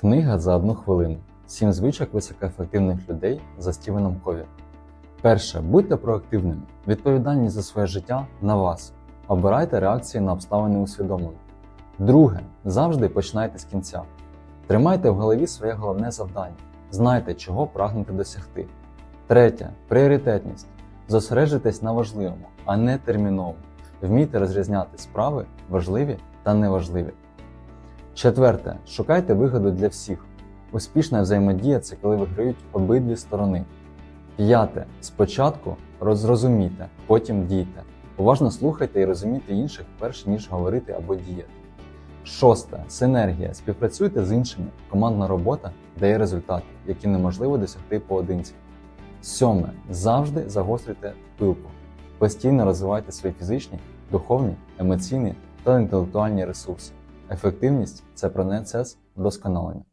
Книга за одну хвилину. Сім звичок високоефективних людей за Стівеном Кові. Перше. Будьте проактивними. Відповідальність за своє життя на вас. Обирайте реакції на обставини усвідомлено. Друге. Завжди починайте з кінця. Тримайте в голові своє головне завдання. Знайте, чого прагнете досягти. Третє. Пріоритетність. Зосереджуйтесь на важливому, а не терміновому. Вмійте розрізняти справи важливі та неважливі. Четверте. Шукайте вигоду для всіх. Успішна взаємодія це коли виграють обидві сторони. П'яте. Спочатку розрозумійте, потім дійте. Уважно слухайте і розумійте інших, перш ніж говорити або діяти. Шосте. Синергія. Співпрацюйте з іншими. Командна робота дає результати, які неможливо досягти поодинці. Сьоме. Завжди загострюйте пилку. Постійно розвивайте свої фізичні, духовні, емоційні та інтелектуальні ресурси. Ефективність це процес вдосконалення.